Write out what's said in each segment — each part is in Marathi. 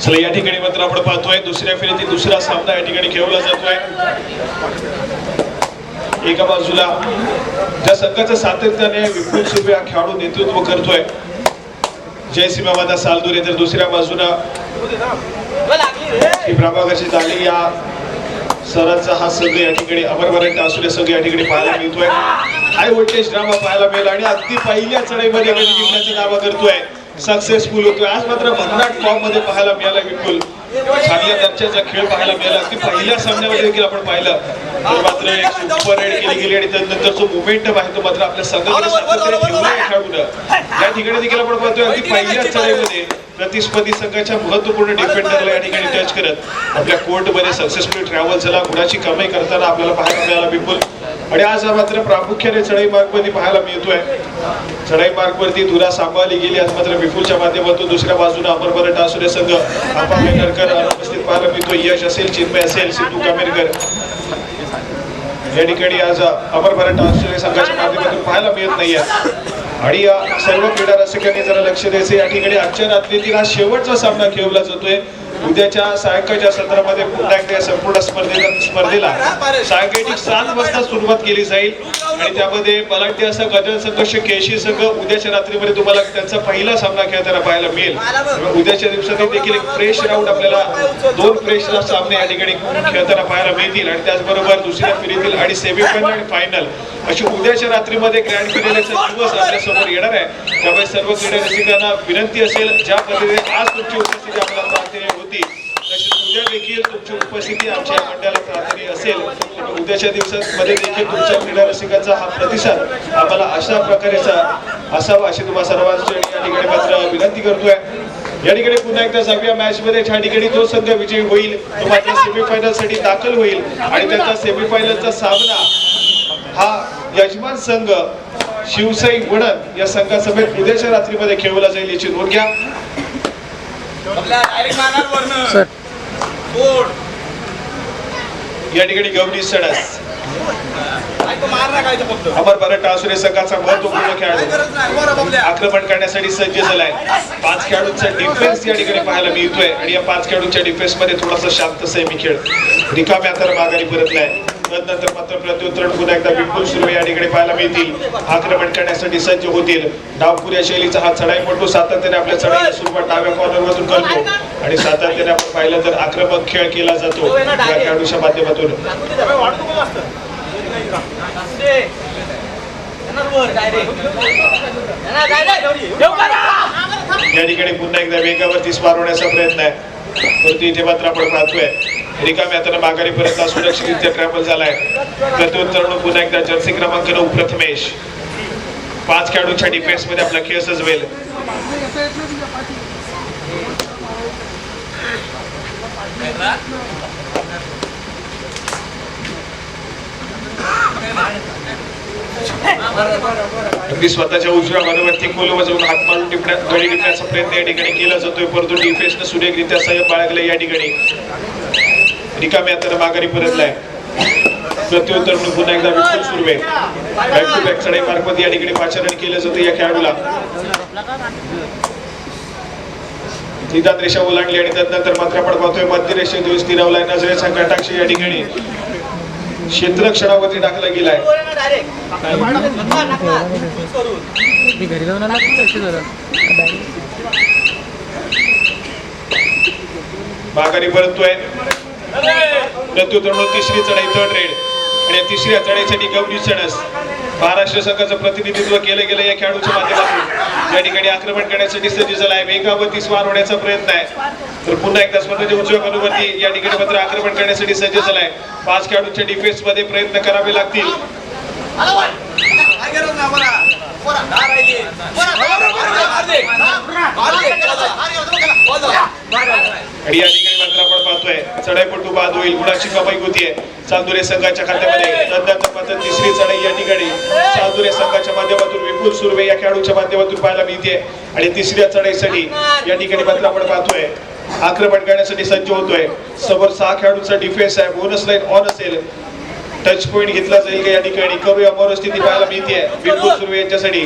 चला या ठिकाणी मात्र आपण पाहतोय दुसऱ्या फेरीतील दुसरा सामना या ठिकाणी खेळवला जातोय. एका बाजूला ज्या संघाचं सातत्याने विपुल सुबे हा खेळाडू नेतृत्व करतोय जयसिंह माता सालदुरे तर दुसऱ्या बाजूला ही प्रभाकरची जाळी या सरांचा हा संघ या ठिकाणी अमरवरंट असुरे संघ या ठिकाणी पाहायला मिळतोय. हाय व्होल्टेज ड्रामा पाहायला मिळाला आणि अगदी पहिल्या चढाईमध्ये गडी जिंकण्याचे दावा करतोय. सक्सेसफुल होतोय. आज मात्र भन्नाट फॉर्ममध्ये पाहायला मिळाला विपुल चांगल्या दर्जाचा खेळ पाहायला मिळाला. अगदी पहिल्या सामन्यामध्ये देखील आपण पाहिलं. तर मात्र एक सुपर राईड केली गेली आणि त्यानंतर जो मोमेंटम आहे तो मात्र आपल्या सातत्याने ठेवला या ठिकाणी देखील आपण पाहतोय अगदी पहिल्या चढाईमध्ये प्रतिस्पर्धी संघाच्या महत्त्वपूर्ण डिफेंडरला या ठिकाणी टच करत. आपल्या कोर्टमध्ये सक्सेसफुली ट्रॅव्हल झाला. गुणाची कमाई करताना आपल्याला पाहायला मिळाला विपुल आणि आज हा मात्र प्रामुख्याने चढाई मार्गमध्ये पाहायला मिळतोय. चढाई मार्ग वरती धुरा सांभाळली गेली. आज मात्र विपुलच्या माध्यमातून दुसऱ्या बाजूला अमर बरट आसुरे संघ आपामेकरकर अनुपस्थित पाहायला मिळतोय. यश असेल चिन्मय असेल सिद्धू कामेरकर. या ठिकाणी आज अमर बरट आसुरे संघाच्या माध्यमातून पाहायला मिळत नाहीये. आणि या सर्व क्रीडा रसिकांनी जरा लक्ष द्यायचं. या ठिकाणी आजच्या रात्रीतील हा शेवटचा सामना खेळवला जातोय. उद्याच्या सायंकाळच्या सत्रामध्ये पुन्हा एकदा या संपूर्ण स्पर्धेला स्पर्धेला सायंकाळी सात वाजता सुरुवात केली जाईल. आणि त्यामध्ये बलाढ्य असं गजल संघ केशी संघ उद्याच्या रात्रीमध्ये तुम्हाला त्यांचा पहिला सामना खेळताना पाहायला मिळेल. उद्याच्या दिवसात देखील एक फ्रेश राऊंड आपल्याला दोन फ्रेश सामने या ठिकाणी खेळताना पाहायला मिळतील. आणि त्याचबरोबर दुसऱ्या फेरीतील आणि सेमीफायनल आणि फायनल अशी उद्याच्या रात्रीमध्ये ग्रँड फिनालेचा दिवस आपल्यासमोर येणार आहे. त्यामुळे सर्व क्रीडा रसिकांना विनंती असेल ज्या पद्धतीने आज तुमची उपस्थिती आपल्याला प्रार्थनीय होती तशीच उद्या देखील तुमची उपस्थिती आमच्या या मंडळाला असेल. उद्याच्या दिवसामध्ये देखील तुमच्या क्रीडा रसिकांचा हा प्रतिसाद आम्हाला अशा प्रकारेचा असावा अशी तुम्हा सर्वांची या ठिकाणी मात्र विनंती करतोय. या ठिकाणी पुन्हा एकदा सहाव्या मॅच मध्ये. या ठिकाणी जो संघ विजयी होईल तो मात्र सेमीफायनलसाठी दाखल होईल. आणि त्यांचा सेमीफायनलचा सामना हा यजमान संघ शिवसाई वडद या संघासमेत उद्याच्या रात्रीमध्ये खेळवला जाईल याची नोंद घ्या. सर या ठिकाणी गौरी सडस अमर भरत टासुरे संघाचा महत्त्वपूर्ण खेळाडू. आक्रमण करण्यासाठी सज्ज झालाय. पाच खेळाडूंचा डिफेन्स या ठिकाणी पाहायला मिळतोय. आणि या पाच खेळाडूंच्या डिफेन्समध्ये थोडासा शांत सेमी खेळ रिकाम्या तर माघारी परतलाय. तदनंतर मात्र प्रत्युत्तर पुन्हा एकदा विपुल सुर्वे या ठिकाणी पाहायला मिळतील. आक्रमण करण्यासाठी सज्ज होतील. डावपुऱ्या शैलीचा हा चढाई मोठो सातत्याने आपल्या चढाईला सुरुवात डाव्या कॉर्नर मधून करतो. आणि सातत्याने आपण पाहिलं तर आक्रमक खेळ केला जातो. या खेळाडूच्या माध्यमातून. या ठिकाणी पुन्हा एकदा वेगावरती स्पार होण्याचा प्रयत्न आहे. परंतु इथे मात्र आपण पाहतोय. रिकाम्या हाताने माघारी पर्यंत सुरक्षितरित्या ट्रॅव्हल झालाय. प्रत्युत्तर पुन्हा एकदा जर्सी क्रमांक नऊ प्रथमेश पाच खेळाडूंच्या डिफेन्समध्ये आपला खेळ सजवेल. अगदी स्वतःच्या उजव्या मधोमधी खोल वाजवून हात मारून टिपण्यात गडी टिपण्याचा प्रयत्न या ठिकाणी केला जातोय. परंतु डिफेन्सनं सुरेखरित्या संयम बाळगले या ठिकाणी. रिकाम्या हाताने माघारी परतलाय. प्रत्युत्तर म्हणून पुन्हा एकदा Vipul Surve. Back to back चढाई मार्फत या ठिकाणी पाचारण केलं जातं या खेळाडूला. निदान रेषा ओलांडली आणि त्यानंतर मात्र आपण पाहतोय मध्य रेषेत दिवस स्थिरावलाय नजरेचा कटाक्ष या ठिकाणी. क्षेत्रक्षणावरती टाकला गेलाय. घरी जाऊन माघारी परततोय. प्रत्युत्तर तिसरी चढाई थर्ड रेड आणि या तिसऱ्या चढाईसाठी गौरी चढस महाराष्ट्र संघाचं प्रतिनिधित्व केलं गेलं या खेळाडूच्या माध्यमातून. या ठिकाणी आक्रमण करण्यासाठी सज्ज झालाय वेगावरती वार होण्याचा प्रयत्न आहे. तर पुन्हा एकदा स्वतःच्या उजव्या बाजूवरती या ठिकाणी मात्र आक्रमण करण्यासाठी सज्ज झालाय पाच खेळाडूंच्या डिफेन्समध्ये प्रयत्न करावे लागतील. या ठिकाणी मात्र आपण पाहतोय चढाईपटू बाद होईल गुणाची कमाई होतीये चांदुरे संघाच्या खात्यामध्ये तदनंतर मात्र तिसरी चढाई या ठिकाणी चांदुरे संघाच्या माध्यमातून विपुल सुर्वे या खेळाडूच्या माध्यमातून पाहायला मिळते आणि तिसऱ्या चढाईसाठी या ठिकाणी मात्र आपण पाहतोय आक्रमण करण्यासाठी सज्ज होतोय समोर सहा खेळाडूंचा डिफेन्स आहे बोनस लाईन ऑन असेल टच पॉइंट घेतला जाईल का या ठिकाणी? करूया मोर स्थिती पाहायला मिळते. विपुल सुर्वे यांच्यासाठी.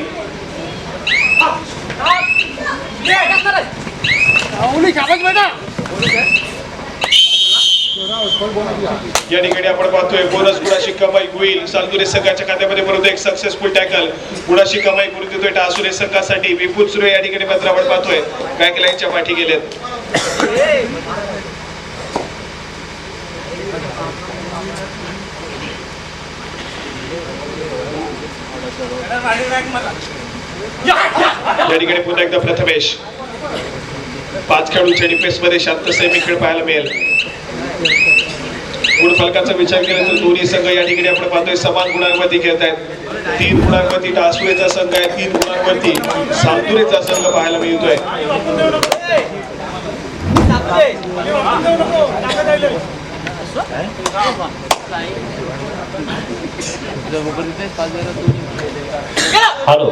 या ठिकाणी आपण पाहतोय बोनस गुणाशी कमाई होईल. सालदुरे संघाच्या खात्यामध्ये परंतु एक सक्सेसफुल टॅकल गुणाशी कमाई करून देतोय टासुरे संघासाठी. विपुल सुरे या ठिकाणी मात्र आपण पाहतोय. बॅक लाईनच्या पाठी गेलेत. या ठिकाणी पुन्हा एकदा प्रथमेश. पाच खेळाडूंच्या डिफेन्समध्ये शांत सेमी खेळ पाहायला मिळेल. गुणफलकाचा विचार केला तर दोन्ही संघ या ठिकाणी आपण पाहतोय समान गुणांवरती खेळत आहेत तीन गुणांवरती टासुरेचा संघ आहे तीन गुणांवरती सातुरेचा संघ पाहायला मिळतोय. हॅलो.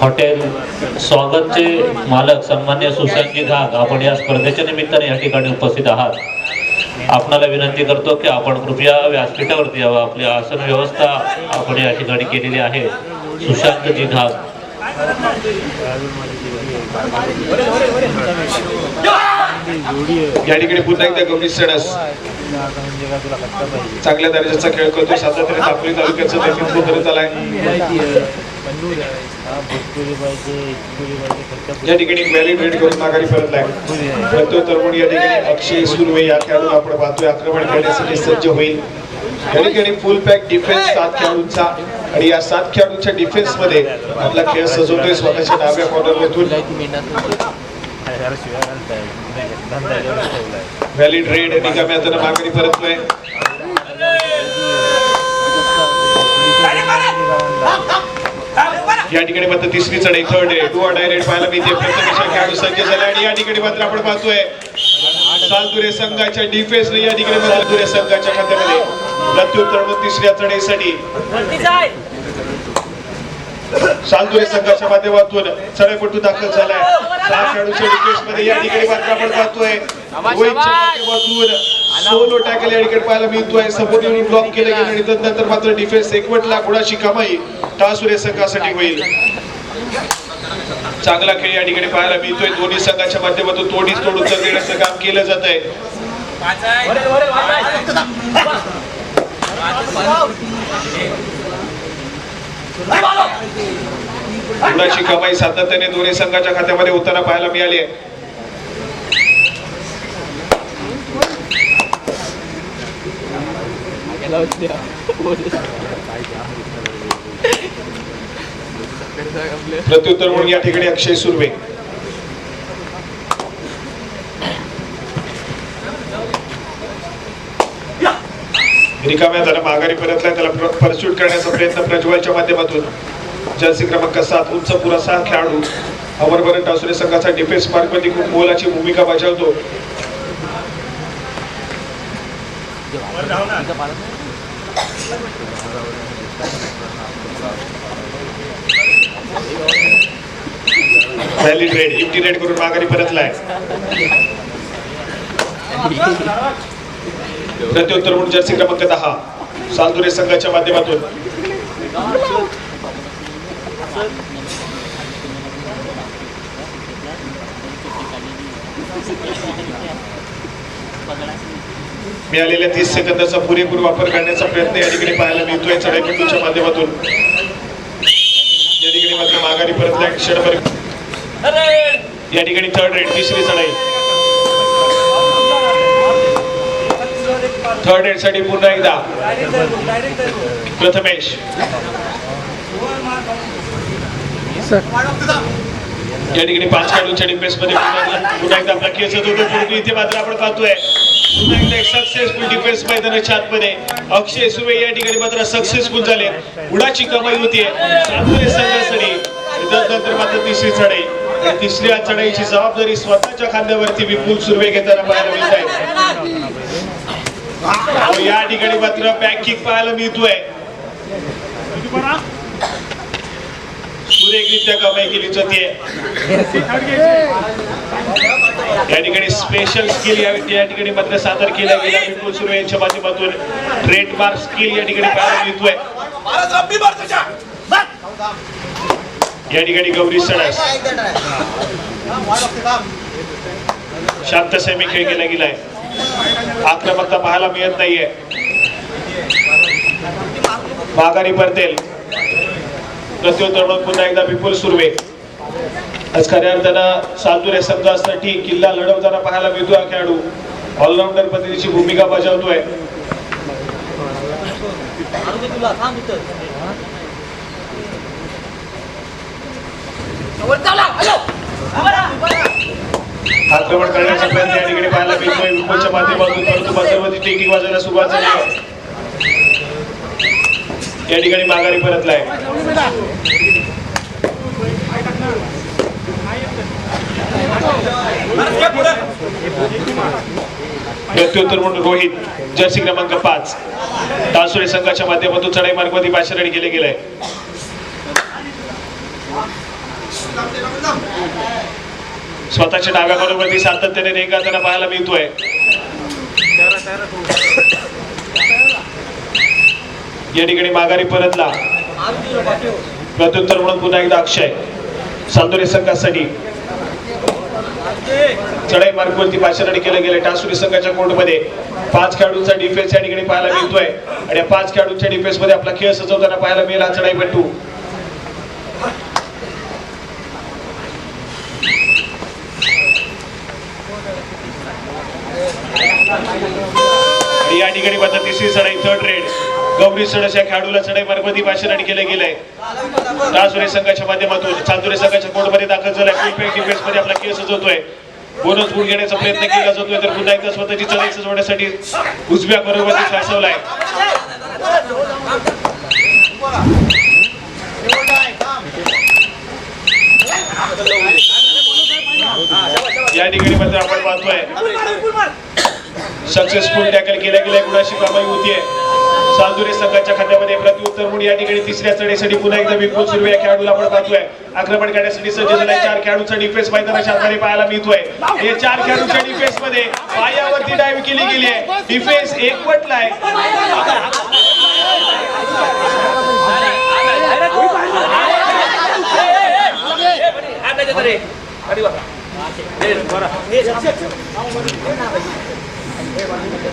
हॉटेल स्वागतचे मालक सन्मान्य सुशांतजी घाग आपण या स्पर्धेच्या निमित्ताने या ठिकाणी उपस्थित आहात. आपणाला विनंती करतो की आपण कृपया व्यासपीठावरती यावं. आपली आसन व्यवस्था आपण या ठिकाणी केलेली आहे. सुशांतजी घाग या ठिकाणी पुन्हा एकदा गौरी सडस. चांगल्या दर्जाचा खेळ करतो सातत्याने दापोली तालुक्याचं नेतृत्व करत आलाय या ठिकाणी व्हॅलिड रेड करून माघारी परतलाय प्रत्युत्तर म्हणून या ठिकाणी. अक्षय सुर्वे या खेळाडू आपण पाहतोय. आक्रमण करण्यासाठी सज्ज होईल. या ठिकाणी फुल पॅक डिफेन्स सात खेळाडूंचा आणि या सात खेळाडूंच्या डिफेन्समध्ये आपला खेळ सजवतोय स्वतःच्या डाव्या कॉर्नरवरतून व्हॅलिड रेड निकामी आता माघारी परतलोय या ठिकाणी मात्र तिसरी चढाई थर्ड आहे. टू डायरेक्ट पाहायला मिळते प्रथमेश खेळाडू सज्ज झाले आणि या ठिकाणी मात्र आपण पाहतोय सालदुरे संघाच्या डिफेन्स या ठिकाणी सालदुरे संघाच्या खात्यामध्ये प्रत्युत्तर म्हणून तिसऱ्या चढाईसाठी. सालदुरे संघाच्या माध्यमातून. चढाईपटू दाखल झालाय. सहा खेळाडूच्या विकेटमध्ये या ठिकाणी मात्र आपण पाहतोय माध्यमातून. सोलो टॅकल या ठिकाणी पाहायला मिळतोय. समोर येऊन ब्लॉक केलं गेलं आणि त्यानंतर मात्र डिफेन्स एकवटला गुणाची कमाई टासुरे संघासाठी होईल. चांगला खेळ या ठिकाणी पाहायला मिळतोय. दोन्ही संघाच्या माध्यमातून तोडीच तोड उत्तर देण्याचं काम केलं जात आहे. गुणाची कमाई सातत्याने दोन्ही संघाच्या खात्यामध्ये होताना पाहायला मिळाली आहे? प्रत्युत्तर म्हणून या ठिकाणी अक्षय सुर्वे. रिकाम्या त्याला माघारी परतलाय त्याला परस्यूट करण्याचा प्रयत्न प्रज्वलच्या माध्यमातून. जर्सी क्रमांक सात उंच पुरा सहा खेळाडू. अमरभरण टासुरे संघाचा डिफेन्स मार्कमध्ये खूप मोलाची भूमिका बजावतो. व्हॅलिड रेड इम्टी रेड करून माघारी परतलाय. प्रत्युत्तर म्हणून जर्सी क्रमांक दहा. सालदुरे संघाच्या माध्यमातून. मिळालेल्या तीस सेकंदाचा पुरेपूर वापर करण्याचा प्रयत्न या ठिकाणी पाहायला मिळतोय. चढाईपटूच्या माध्यमातून. या ठिकाणी मात्र माघारी परत या ठिकाणी थर्ड रेड तिसरी चढाई. थर्ड एडसाठी पुन्हा एकदा. प्रथमेश. या ठिकाणी पाच खेळाडूंच्या डिफेन्समध्ये पुन्हा एकदा- आपला केस होतो परंतु इथे मात्र आपण पाहतोय. पुन्हा एकदा एक सक्सेसफुल डिफेन्स मैदानाच्या आतमध्ये अक्षय सुवे या ठिकाणी मात्र सक्सेसफुल झाले. उडाची कमाई होतीये. सातपुरे संघासाठी. मात्र तिसरी चढाई. तिसऱ्या चढाईची जबाबदारी स्वतःच्या खांद्यावरती विपुल सुर्वे घेताना पाहायला मिळत आहे. या ठिकाणी मात्र बॅक पाहायला मिळतोय. सुरेखरित्या कमाई केली जाते या ठिकाणी स्पेशल स्किल या ठिकाणी मात्र सादर केल्या गेल्या. विपुल सुरे यांच्या माध्यमातून ट्रेडमार्क स्किल या ठिकाणी पाहायला मिळतोय. या ठिकाणी गौरी सणस. शांत सेमी खेळ केला गेलाय. आक्रमकता पाहायला मिळत नाहीये. माघारी परतेल प्रत्युत्तर म्हणून पुन्हा एकदा विपुल सुर्वे. आज खऱ्या अर्थानं सातुरे संघासाठी किल्ला लढवताना पाहायला मिळतो हा खेळाडू. ऑलराऊंडर पद्धतीची भूमिका बजावतोय. आक्रमण करण्याचा प्रयत्न या ठिकाणी पाहायला मिळतोय. विपुलच्या माध्यमातून परंतु मध्यवर्ती टेकिंग वाजायला सुरुवात झाली आहे. या ठिकाणी माघारी परतलाय. प्रत्युत्तर म्हणून रोहित जर्सी क्रमांक पाच. तासुरे संघाच्या माध्यमातून चढाई मार्गमध्ये पाचशे केले गेले. स्वतःच्या डाव्या बरोबर सातत्याने रेंगाळताना पाहायला मिळतोय. या ठिकाणी माघारी परतला. प्रत्युत्तर म्हणून पुन्हा एकदा अक्षय. सांदोरे संघासाठी. चढाई मार्गवरती पाचशे केलं गेलं टासुरी संघाच्या कोर्टमध्ये पाच खेळाडूंचा डिफेन्स या ठिकाणी पाहायला मिळतोय. आणि या पाच खेळाडूंच्या डिफेन्समध्ये आपला खेळ सजवताना पाहायला मिळेल हा चढाईपट्टू आणि या ठिकाणी मात्र तिसरी चढाई थर्ड रेड गौरी सडस या खेळाडूला चढाई मार्गवरती भाषण केलं गेलंय राजुरे संघाच्या माध्यमातून चांदुरे संघाच्या कोर्टमध्ये दाखल झालाय. फुलपॅक डिफेन्समध्ये आपला केस सजवतोय. बोनस गुण घेण्याचा प्रयत्न केला जातोय तर पुन्हा एकदा स्वतःची चढाई सजवण्यासाठी उजव्या बरोबर शासवलाय या ठिकाणी मात्र आपण पाहतोय. सक्सेसफुल टॅकल केल्या गेल्या गुणाशी कामाई होतीये सालदुरे संघाच्या खात्यामध्ये प्रत्युत्तर म्हणून या ठिकाणी तिसऱ्या चढीसाठी पुन्हा एकदा विपुल सुर्वे या खेळाडूला आपण पाहतोय आक्रमण करण्यासाठी सज्ज झालाय चार खेळाडूचा डिफेन्स मैदानाच्या आधारे पाहायला मिळतोय हे चार खेळाडूच्या डिफेन्समध्ये पायावरती डाईव्ह केली गेली आहे डिफेन्स एकवटलाय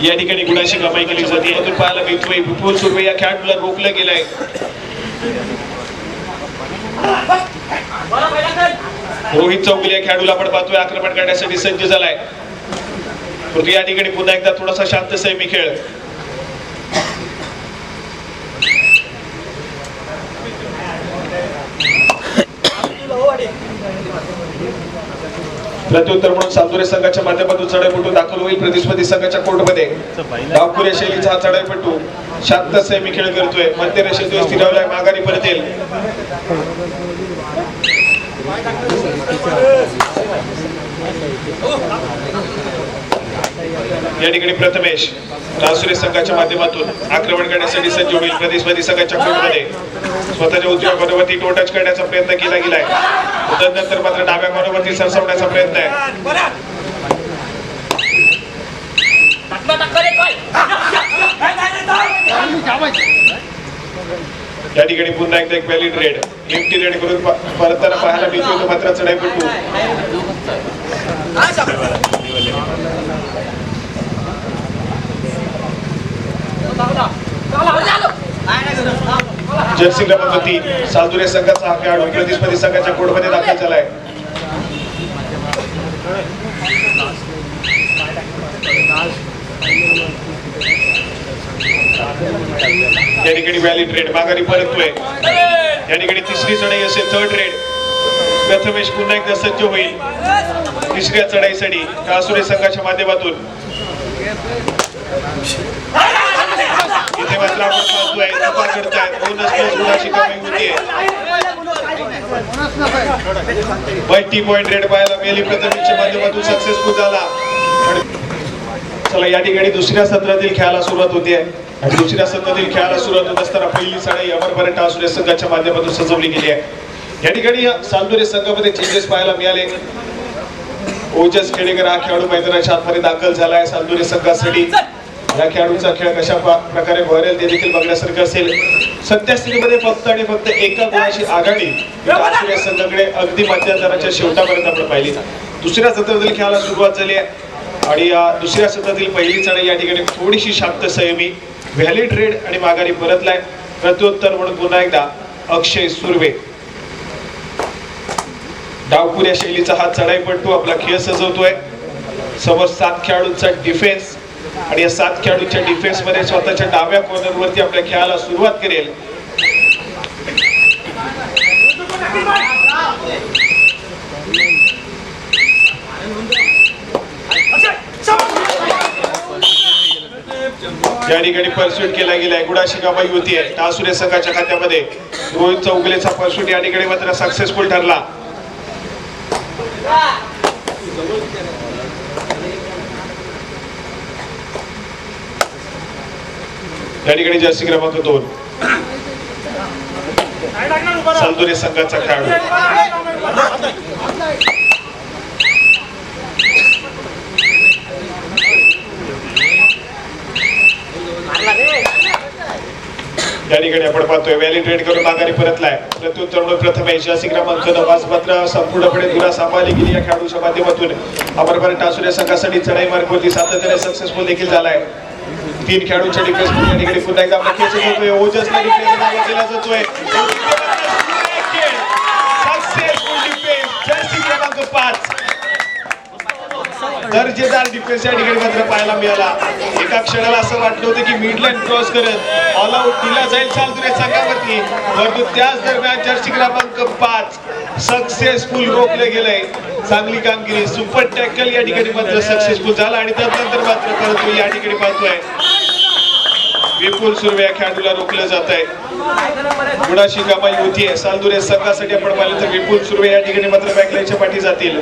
या ठिकाणी गुणाशी कमाई केली जाते. यातून पाहायला मिळतोय विपुल सुर्वे या खेळाडूला रोखलं गेलंय. रोहित चौगुले या खेळाडूला आपण पाहतोय आक्रमण करण्यासाठी सज्ज झालाय. परंतु या ठिकाणी पुन्हा एकदा थोडासा शांत सैमी खेळ. प्रत्युत्तर म्हणून सातुरे संघाच्या माध्यमातून चढाईपटू दाखल होईल. प्रतिस्पर्धी संघाच्या कोर्टमध्ये. डावखुऱ्या शैलीचा हा चढाईपटू शांत संयमी खेळ करतोय. मध्य रेषेतोय स्थिरावलाय माघारी परत येईल या ठिकाणी प्रथमेश रासुरे संघाच्या माध्यमातून आक्रमण करण्यासाठी सज्ज होईल. प्रतिस्पर्धी संघाच्या कोर्टमध्ये. स्वतःच्या उजव्या बरोबरती टो टच करण्याचा प्रयत्न केला गेलाय. तदनंतर मात्र डाव्या बरोबरती सरसवण्याचा प्रयत्न आहे. या ठिकाणी पुन्हा एकदा एक व्हॅलिड रेड लिफ्टी रेड करून परत पाहायला मी तो मात्र चढाईपटू. जर्सी क्रमांक तीन सालदुरे संघाचा हा खेळाडू प्रतिस्पर्धी संघाच्या कोर्टमध्ये दाखल झालाय या ठिकाणी व्हॅलिड रेड माघारी परततोय. या ठिकाणी तिसरी चढाई असेल थर्ड रेड प्रथमेश पुन्हा एकदा सज्ज होईल. तिसऱ्या चढाईसाठी कासुरे संघाच्या माध्यमातून. इथे मात्र पाहतोय बोनस प्लस गुणाची कमी रेड पाहायला मेली प्रथमेशच्या माध्यमातून सक्सेसफुल झाला. चला या ठिकाणी दुसऱ्या सत्रातील खेळाला सुरुवात होते आणि दुसऱ्या सत्रातील खेळाला सुरुवात होत असताना पहिली साडी अमरपर्यंत आसुरे संघाच्या माध्यमातून सजवली गेली आहे. या ठिकाणी या सालदुरे संघामध्ये चेंजेस पाहायला मिळाले. ओजस खेडेकर हा खेळाडू मैदानाच्या आतमध्ये दाखल झाला आहे सालदुरे संघासाठी. या खेळाडूचा खेळ कशा प्रकारे भरेल ते देखील बघण्यासारखं असेल. सध्या स्थितीमध्ये फक्त आणि फक्त एका गुणाची आघाडी संघाकडे अगदी मध्यंतराच्या शेवटापर्यंत आपण पाहिली. दुसऱ्या सत्रातील खेळाला सुरुवात झाली आहे. आणि या दुसऱ्या सत्रातील पहिली चढाई या ठिकाणी थोडीशी शांत संयमी व्हॅलिड रेड आणि माघारी परतलाय. प्रत्युत्तर म्हणून पुन्हा एकदा अक्षय सुर्वे. डावपूर या शैलीचा हा चढाईपट्टू आपला खेळ सजवतोय. समोर सात खेळाडूंचा डिफेन्स आणि या सात खेळाडूच्या डिफेन्समध्ये स्वतःच्या डाव्या कॉर्नर वरती आपल्या खेळाला सुरुवात करेल. या ठिकाणी परस्यूट केला गेलाय गुडाशी गाबाई होती आहे. टासुरे संघाच्या खात्यामध्ये. रोहित चौगलेचा परस्यूट या ठिकाणी मात्र सक्सेसफुल ठरला. त्या ठिकाणी जर्सी क्रमांक दोन. सलदुरे संघाचा खेळाडू. त्या ठिकाणी आपण पाहतोय व्हॅली ट्रेड करून माघारी परतलाय. प्रत्युत्तर म्हणून प्रथम ऐतिहासिक क्रमांक नवाज मात्र संपूर्णपणे दुरा सांभाळली गेली या खेळाडूच्या माध्यमातून. अमरभर टासुऱ्या संघासाठी चढाई मार्गवरती सातत्याने सक्सेसफुल देखील झालाय. तीन खेळाडूंच्या डिफेन्स या ठिकाणी पुन्हा एकदा आपला खेळ होतोय ओजसला डिफेन्स नावा केला जातोय. दर्जेदार डिफेन्स या ठिकाणी मात्र पाहायला मिळाला. एका क्षणाला असं वाटलं होतं की मिडलँड क्रॉस करत ऑल आउट दिला जाईल चालतुरे संघावरती. परंतु त्याच दरम्यान जर्सी क्रमांक पाच सक्सेसफुल रोखले गेलंय. चांगली कामगिरी सुपर टॅकल या ठिकाणी मात्र सक्सेसफुल झाला आणि त्यानंतर मात्र परंतु या ठिकाणी पाहतोय. विपुल सुर्वे या खेळाडूला रोखलं जात आहे. गुणाशी कमाई आहे. सालदुरे संघासाठी आपण पाहिलं तर विपुल सुर्वे या ठिकाणी मात्र बॅकलाईनच्या पाठी जातील.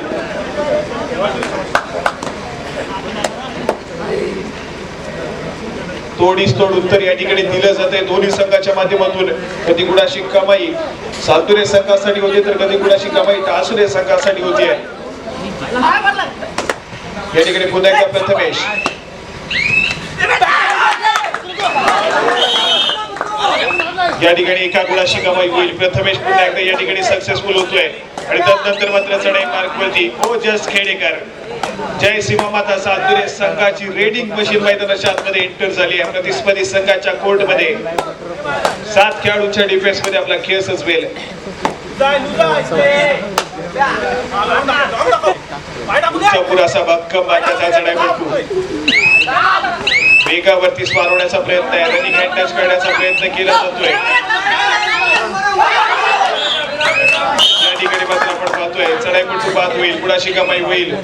तोडीस तोड उत्तर या ठिकाणी दिलं जात आहे. दोन्ही संघाच्या माध्यमातून कधी गुणाशी कमाई सातुरे संघासाठी होती तर कधी गुणाशी कमाई टासुरे संघासाठी होती आहे. या ठिकाणी पुन्हा एकदा प्रथमेश. या ठिकाणी एका गुणाशी कमाई होईल. प्रथमेश पुन्हा एकदा या ठिकाणी सक्सेसफुल होतोय. आणि त्यानंतर मात्र चढाई मार्कवरती ओ जस खेडेकर. जय सीमा माता सातुरे संघाची रेडिंग मशीन मैदानाच्या आतमध्ये एंटर झाली आहे. प्रतिस्पर्धी संघाच्या कोर्टमध्ये सात खेळाडूंच्या डिफेन्समध्ये आपला खेळ सजवेल. पुढचा पुरासा भक्कम मार्गाचा चढाई पटू वेगावरती स्वारवण्याचा प्रयत्न आहे. रनिंग हँड करण्याचा प्रयत्न केला जातोय. या ठिकाणी मात्र आपण पाहतोय. चढाईपट्टू बाद होईल कुणाशी कमाई होईल.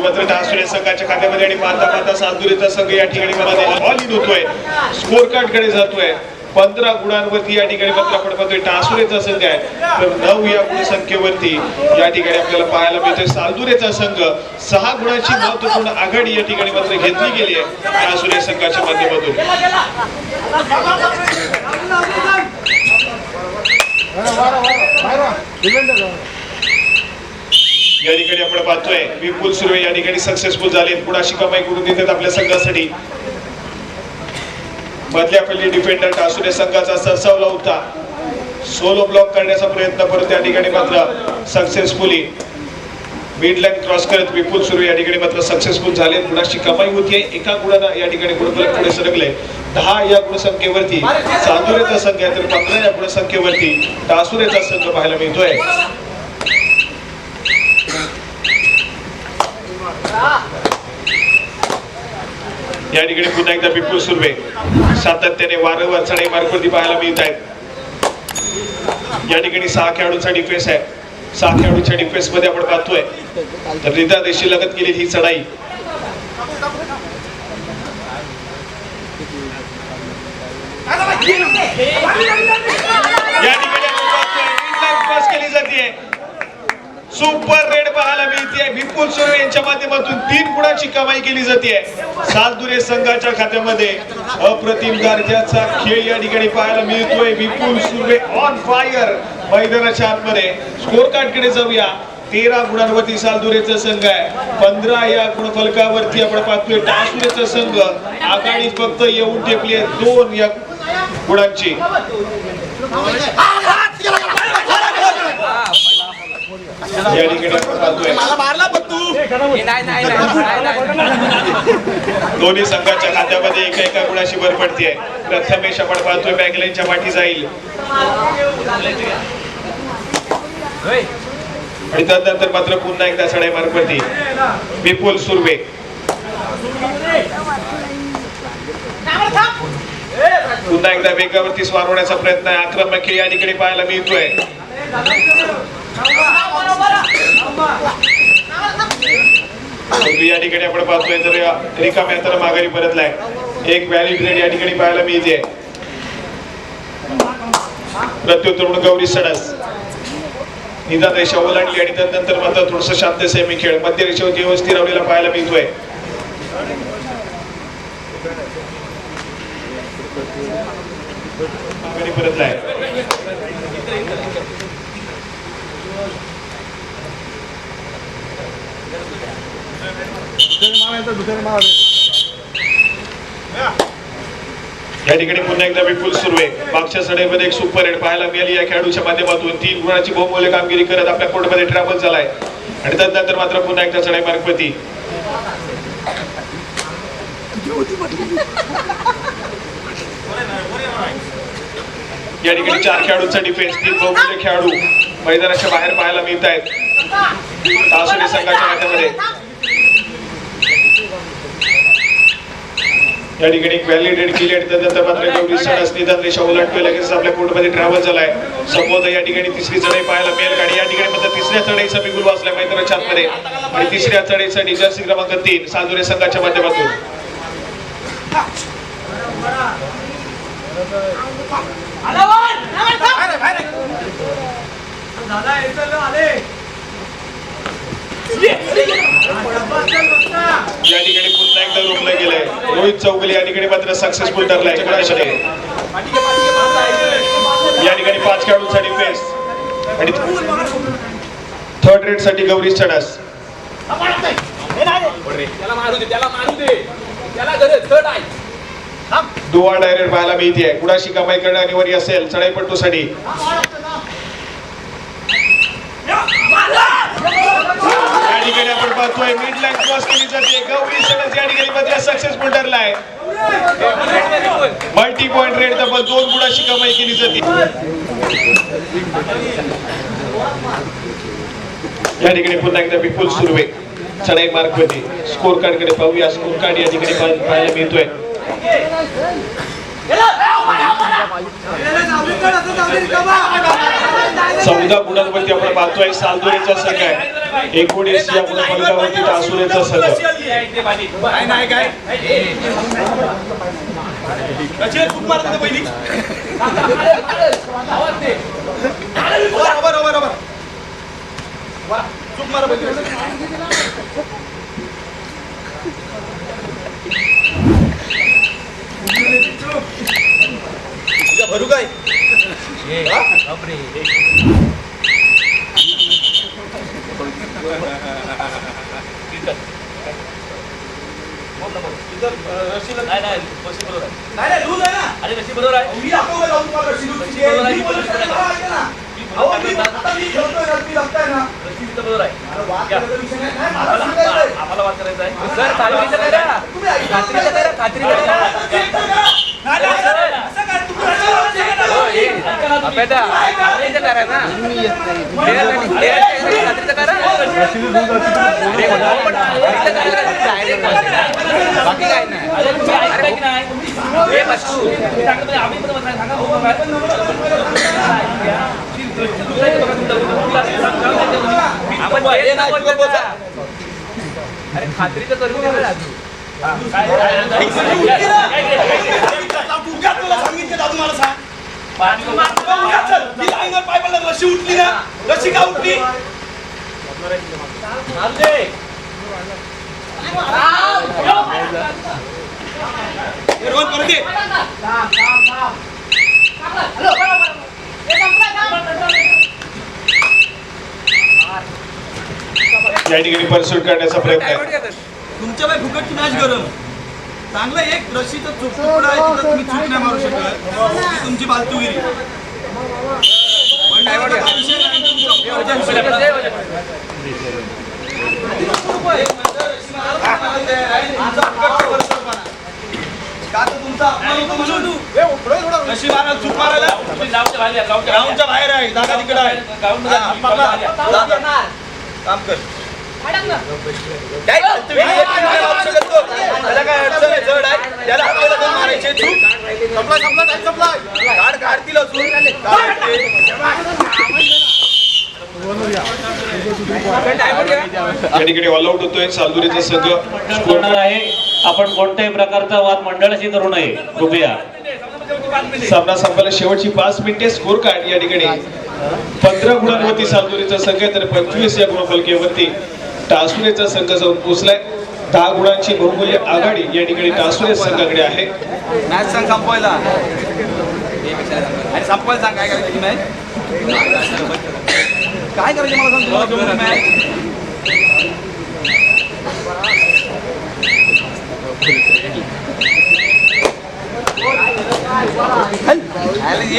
मात्र टासुरे संघाच्या खात्यामध्ये आणि पाहता पाहता सातुरीचा संघ या ठिकाणी मला ऑल इन होतोय. स्कोर कार्डकडे जातोय. पंधरा गुणांवरती या ठिकाणी मात्र आपण पाहतोय टासुरेचा संघ आहे. तर नऊ या गुणसंख्येवरती या ठिकाणी आपल्याला पाहायला मिळतोय. सालदुरेचा संघ सहा गुणांची महत्त्वपूर्ण आघाडी या ठिकाणी मात्र घेतली गेली आहे टासुरे संघाच्या माध्यमातून. या ठिकाणी आपण पाहतोय विपुल सुर्वे या ठिकाणी सक्सेसफुल झाले. पुढाशी कमाई करून देतात आपल्या संघासाठी. मधल्यापल्ली डिफेंडर टासुरे संघाचा सरसावला होता सोलो ब्लॉक करण्याचा प्रयत्न परत या ठिकाणी मात्र सक्सेसफुली मिडलाईन क्रॉस करत विपुल सुरू या ठिकाणी मात्र सक्सेसफुल झाले. गुणाची कमाई होती एका गुणानं या ठिकाणी गुणफलक पुढे सरकले. दहा या गुणसंख्येवरती चांदुरेचा संघ आहे तर पंधरा या गुणसंख्येवरती टासुरेचा संघ पाहायला मिळतोय. या ठिकाणी पुन्हा एकदा विपुल सुर्वे सातत्याने वारंवार चढाई मार्गवरती पाहायला मिळत आहेत. या ठिकाणी सहा खेळाडूंचा डिफेन्स आहे. सहा खेळाडूंच्या डिफेन्समध्ये आपण पाहतोय. तर रिता देशी लगत केलेली ही चढाई. या ठिकाणी केली जाते. सुपर रेड पाहायला मिळते विपुल सुर्वे यांच्या माध्यमातून तीन गुणाची कमाई केली जाते सालदुरे संघाच्या खात्यामध्ये अप्रतिम दर्जाचा खेळ या ठिकाणी पाहायला मिळतोय. विपुल सुर्वे ऑन फायर मैदानाच्या आतमध्ये. स्कोर कार्डकडे जाऊया. तेरा गुणांवरती सालदुरेचा संघ आहे. पंधरा या गुणफलकावरती आपण पाहतोय टासुरेचा संघ. आघाडी फक्त येऊन टेकली आहे. दोन या गुणांची. या ठिकाणी दोन्ही संघाच्या खात्यामध्ये एका एका गुणाची भर पडते प्रथमेश आपण पाहतोय बॅकलाईनच्या पाठी जाईल. आणि त्यानंतर मात्र पुन्हा एकदा सडाई मार्फती विपुल सुर्वे. पुन्हा एकदा वेगावरती स्वारवण्याचा प्रयत्न आहे. आक्रमक खेळ या ठिकाणी पाहायला मिळतोय. या ठिकाणी आपण पाहतोय तर या रिकाम्या तर माघारी परतलाय. एक व्हॅलिड रेड या ठिकाणी पाहायला मिळते. प्रत्युत्तर म्हणून गौरी सडस. निदान रेषा ओलांडली आणि त्यानंतर मात्र थोडस शांत सेमी खेळ. मध्य रेषेवर व्यवस्थित स्थिरावलेला पाहायला मिळतोय. माघारी परतलाय. या ठिकाणी पुन्हा एकदा विपुल सुरू आहे मागच्या सडेमध्ये एक सुपर हेड पाहायला मिळाली. या खेळाडूच्या माध्यमातून तीन गुणाची बहुमूल्य कामगिरी करत आपल्या कोर्टमध्ये ट्रॅव्हल झालाय. आणि त्यानंतर मात्र पुन्हा एकदा चढाई मार्गपती या ठिकाणी चार खेळाडूंचा डिफेन्स तीन बहुमूल्य खेळाडू मैदानाच्या बाहेर पाहायला मिळत आहेत संघाच्या खात्यामध्ये या ठिकाणी एक व्हॅलिड रेड केली आणि त्यानंतर मात्र गौरी सडस निदान रेषा ओलांडतोय लगेच आपल्या कोर्टमध्ये ट्रॅव्हल झालाय. संबोध या ठिकाणी तिसरी चढाई पाहायला मिळेल. आणि या ठिकाणी मात्र तिसऱ्या चढाईचा बिगुल वाचलाय मैदानाच्या आतमध्ये आणि तिसऱ्या चढाईसाठी जर्सी क्रमांक तीन सालदुरे संघाच्या माध्यमातून. या ठिकाणी पुन्हा एकदा रोखलं गेलंय रोहित चौगुले या ठिकाणी मात्र सक्सेसफुल ठरलाय. कोणाकडे या ठिकाणी पाच खेळाडूंसाठी फेस आणि थर्ड रेडसाठी गौरी चढास. आहे दुवा डायरेक्ट पाहायला मिळते कुणाशी कमाई करणे अनिवार्य असेल चढाईपट्टूसाठी या ठिकाणी आपण पाहतोय मिड लाईन क्रॉस केली जाते गौरी सडस या ठिकाणी मात्र सक्सेसफुल ठरलाय मल्टी पॉइंट रेड तब्बल दोन गुणाची कमाई केली जाते या ठिकाणी पुन्हा एकदा विपुल सुर्वे चढाई मार्कमध्ये स्कोर कार्डकडे पाहूया स्कोर कार्ड या ठिकाणी पाहायला मिळतोय चौदा गुणांवरती आपण पाहतोय. सालदुरेचा संघ आहे. एकोणीस या गुणफलकावरती तासुरेचा संघ. भरू काय? आम्हाला वाद करायचा आहे सर खात्रीचं करा बाकी काय नाही अरे तुम्ही ऐकताय की नाही हे बसू तुम्ही सांगता म्हणजे आम्ही पण सांगा सांगा हो बाबा. दुसऱ्याचं बघा तुमचं. तुला सांग- सांग त्याच्यावर. मी आपण तुला हे हे नाही नाही बोलतो बोलतो का? अरे खात्रीचं करून द्या ना राजू. काय- काय- काय- काय- काय- उगाच तुला सांगितलं दादू मला सांग रशी उठली ना रशी का उठली हे परत ये. या ठिकाणी परसूट करण्याचा प्रयत्न तुमच्या बाई फुकटची मॅच गरम चांगलं एक रशीचं चूक तुकडा आहे तिथं तुम्ही चूक नाही मारू शकत. ती तुमची पण. हा विषय नाही, तुमचा. का तर अपमान होतो म्हणून? रशी चूक मारायला. बाहेर आहे जागा तिकडे आहे. हा, पकडा. काम कर. काय फालतूगिरी आहे? तुम्ही नाही मारू शकत तो. त्याला काय अडचण आहे जड आहे? त्याला हाताला दोन मारायचे चूक संपला संपला टाइम संपला. काढ काढतील अजून. काढ ते. टायमआउट घ्या. या ठिकाणी ऑल आउट होतोय. चालदुरीचा संघ स्कोर होणार आहे. आपण कोणत्याही प्रकारचा वाद मंडळाशी करू नये. कृपया. सामना संपायला शेवटची पाच मिनिटे स्कोर कार्ड या ठिकाणी. पंधरा गुणांवरती सालदुरीचा संघ तर पंचवीस या गुणफलकेवरती. टासुरेचा संघ जाऊन पोहोचलाय. दहा गुणांची बहुमूल्य आघाडी या ठिकाणी टासुरे संघाकडे आहे. मॅच सांग संपवायला. आणि संपवायला सांग काय करायची मॅच काय करायची मला सांग मॅच.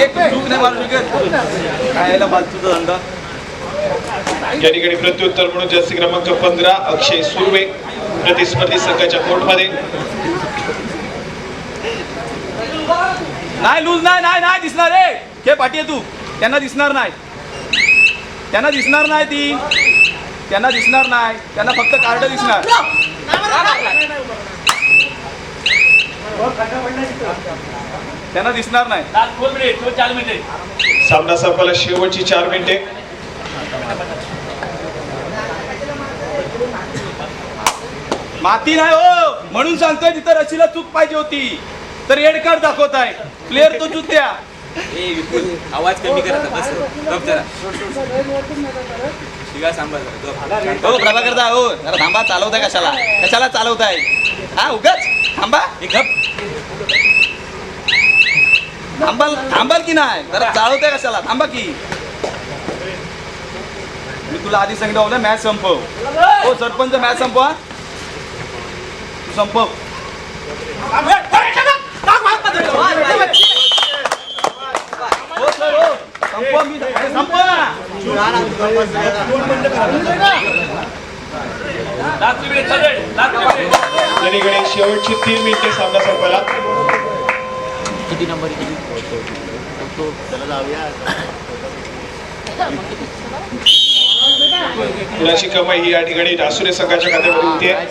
एक चूक नाही मारू शकत. काय याला फालतूचा धंदा? या ठिकाणी प्रत्युत्तर म्हणून जास्ती क्रमांक पंधरा अक्षय सुर्वे प्रतिस्पर्धी संघाच्या कोर्टमध्ये. नाही लूज नाही नाही नाही दिसणार रे खेळ पाठी आहे तू. त्यांना दिसणार नाही. त्यांना दिसणार नाही ती. त्यांना दिसणार नाही. त्यांना फक्त कार्ड दिसणार. त्यांना दिसणार नाही. सामना संपायला शेवटची चार मिनिटे. माती नाही हो. म्हणून सांगतोय तिथं रशीला चूक पाहिजे होती. तर रेड कार्ड दाखवत आहे. प्लेअर तो चूक द्या. ए, विपुल, आवाज कमी करा बस. गप जरा. शिगा सांभाळ जरा, गप. हो प्रभाकर दा हो. जरा थांबा चालवताय कशाला? कशाला चालवताय? हा उगाच? थांबा. ए, गप. थांबाल थांबाल की नाही? जरा चालवताय कशाला? थांबा की. मी तुला आधी सांगितलं होतं मॅच संपव. हो सरपंच मॅच संपवा. संपव. हो सर हो संपवा मी अरे संपवा ना लास्ट मिनिट चालेल लास्ट मिनिट या ठिकाणी शेवटची तीन मुलाची कमाई ही या ठिकाणी रासुरे संघाच्या खात्यावर होती आहे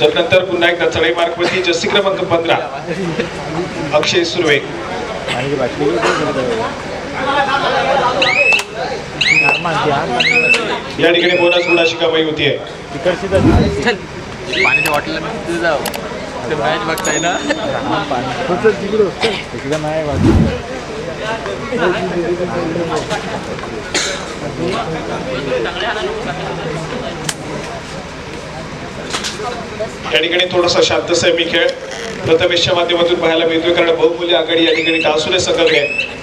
तर नंतर पुन्हा एकदा चढाई मार्गवरती जस्सी क्रमांक पंधरा. अक्षय सुर्वे. या ठिकाणी बोनस गुणाची कमाई होतीये. पाण्याच्या बॉटल जाऊ. ते मॅच बघताय ना? तिकडं नाही बघ या ठिकाणी थोडासा शांत संयमी खेळ प्रथमेशच्या माध्यमातून पाहायला मिळतोय कारण बहुमूल्य आघाडी या ठिकाणी टासुरे संघाकडे आहे.